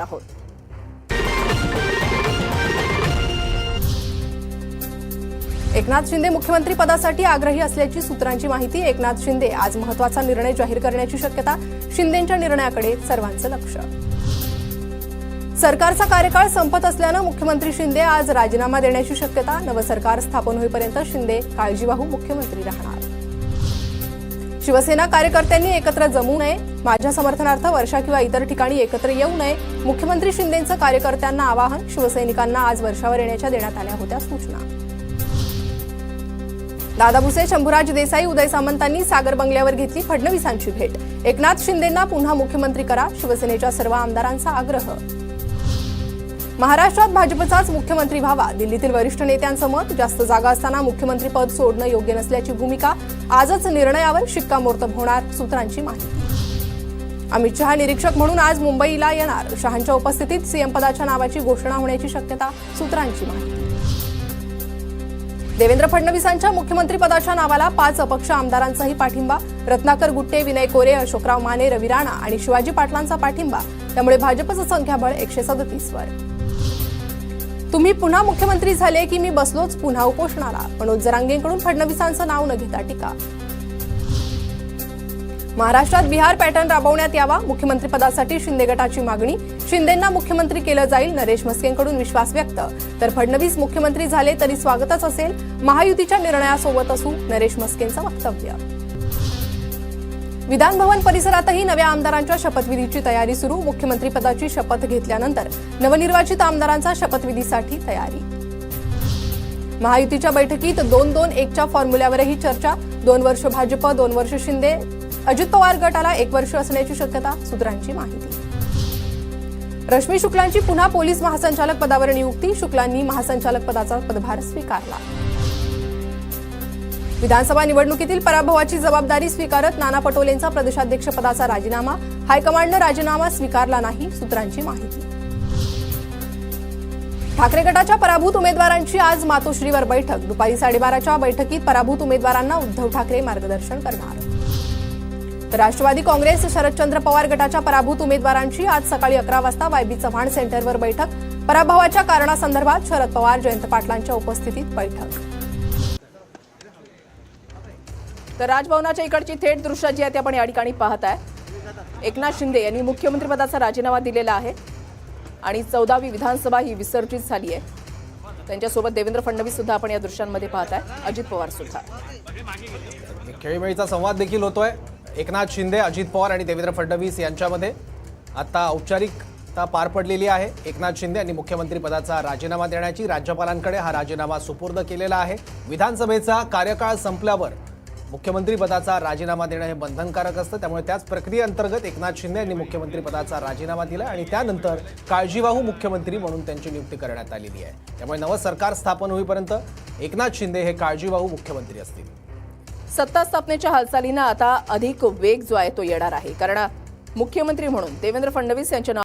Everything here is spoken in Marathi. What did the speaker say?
आहोत. एकनाथ शिंदे मुख्यमंत्री पदासाठी आग्रही असल्याची सूत्रांची माहिती. एकनाथ शिंदे आज महत्त्वाचा निर्णय जाहीर करण्याची शक्यता शिंदेच्या निर्णयाकडे सर्वांचं लक्ष. सरकारचा कार्यकाळ संपत असल्यानं मुख्यमंत्री शिंदे आज राजीनामा देण्याची शक्यता. नवं सरकार स्थापन होईपर्यंत शिंदे काळजीवाहू मुख्यमंत्री राहणार. शिवसेना कार्यकर्त्यांनी एकत्र जमू नये. माझ्या समर्थनार्थ वर्षा किंवा इतर ठिकाणी एकत्र येऊ नये. मुख्यमंत्री शिंदेंचं कार्यकर्त्यांना आवाहन शिवसैनिकांना आज वर्षावर येण्याच्या देण्यात आल्या होत्या सूचना. दादा भुसे शंभूराज देसाई उदय सामंतांनी सागर बंगल्यावर घेतली फडणवीसांची भेट. एकनाथ शिंदेंना पुन्हा मुख्यमंत्री करा शिवसेनेच्या सर्व आमदारांचा आग्रह. महाराष्ट्रात भाजपचाच मुख्यमंत्री व्हावा. दिल्लीतील वरिष्ठ नेत्यांचं मत जास्त जागा असताना मुख्यमंत्रीपद सोडणं योग्य नसल्याची भूमिका आजच निर्णयावर शिक्कामोर्तब होणार सूत्रांची माहिती. अमित शहा निरीक्षक म्हणून आज मुंबईला येणार. शहांच्या उपस्थितीत सीएम पदाच्या नावाची घोषणा होण्याची शक्यता सूत्रांची माहिती. देवेंद्र फडणवीसांच्या मुख्यमंत्रीपदाच्या नावाला पाच अपक्ष आमदारांचाही पाठिंबा. रत्नाकर गुट्टे विनय कोरे अशोकराव माने रवी राणा आणि शिवाजी पाटलांचा पाठिंबा. त्यामुळे भाजपचं संख्याबळ एकशे सदतीसवर तुम्ही पुन्हा मुख्यमंत्री झाले की मी बसलोच पुन्हा उपोषणाला. मनोज जरांगेंकडून फडणवीसांचं नाव न घेता टीका. महाराष्ट्रात बिहार पॅटर्न राबवण्यात यावा मुख्यमंत्रीपदासाठी शिंदे गटाची मागणी. शिंदेंना मुख्यमंत्री केलं जाईल नरेश म्हस्केंकडून विश्वास व्यक्त. तर फडणवीस मुख्यमंत्री झाले तरी स्वागतच असेल. महायुतीच्या निर्णयासोबत असू नरेश म्हस्केंचं वक्तव्य. विधान भवन परिसरातही नव्या आमदारांच्या शपथविधीची तयारी सुरू. मुख्यमंत्रीपदाची शपथ घेतल्यानंतर नवनिर्वाचित आमदारांचा शपथविधीसाठी तयारी. महायुतीच्या बैठकीत दोन दोन एकच्या फॉर्म्युल्यावरही चर्चा. दोन वर्ष भाजप दोन वर्ष शिंदे. अजित पवार गटाला एक वर्ष असण्याची शक्यता सूत्रांची माहिती. रश्मी शुक्लांची पुन्हा पोलीस महासंचालक पदावर नियुक्ती. शुक्लांनी महासंचालक पदाचा पदभार स्वीकारला. विधानसभा निवडणुकीतील पराभवाची जबाबदारी स्वीकारत नाना पटोलेंचा प्रदेशाध्यक्षपदाचा राजीनामा. हायकमांडनं राजीनामा स्वीकारला नाही सूत्रांची माहिती. ठाकरे गटाच्या पराभूत उमेदवारांची आज मातोश्रीवर बैठक. दुपारी साडेबाराच्या बैठकीत पराभूत उमेदवारांना उद्धव ठाकरे मार्गदर्शन करणार. राष्ट्रवादी काँग्रेस शरदचंद्र पवार गटाच्या पराभूत उमेदवारांची आज सकाळी अकरा वाजता वायबी चव्हाण सेंटरवर बैठक. पराभवाच्या कारणासंदर्भात शरद पवार जयंत पाटलांच्या उपस्थितीत बैठक. तर राजभवनाच्या इकडची थेट दृश्य जी आहे ती आपण या ठिकाणी पाहत आहे एकनाथ शिंदे यांनी मुख्यमंत्रीपदाचा राजीनामा दिलेला आहे आणि चौदावी विधानसभा ही विसर्जित झाली आहे. त्यांच्यासोबत देवेंद्र फडणवीस सुद्धा आपण या दृश्यांमध्ये पाहत आहे अजित पवार सुद्धा. खेळीमेळीचा संवाद देखील होतोय. एकनाथ शिंदे अजित पवार आणि देवेंद्र फडणवीस यांच्यामध्ये आता औपचारिकता पार पडलेली आहे. एकनाथ शिंदे यांनी मुख्यमंत्रीपदाचा राजीनामा देण्याची राज्यपालांकडे हा राजीनामा सुपूर्द केलेला आहे. विधानसभेचा कार्यकाळ संपल्यावर मुख्यमंत्रीपदाचा राजीनामा देणं हे बंधनकारक असतं. त्यामुळे त्याच प्रक्रियेअंतर्गत एकनाथ शिंदे यांनी मुख्यमंत्रीपदाचा राजीनामा दिला आणि त्यानंतर काळजीवाहू मुख्यमंत्री म्हणून त्यांची नियुक्ती करण्यात आलेली आहे. त्यामुळे नवं सरकार स्थापन होईपर्यंत एकनाथ शिंदे हे काळजीवाहू मुख्यमंत्री असतील. सत्ता स्थापनेच्या हालचालींना आता अधिक वेग जो आहे तो येणार आहे. कारण मुख्यमंत्री म्हणून देवेंद्र फडणवीस यांच्या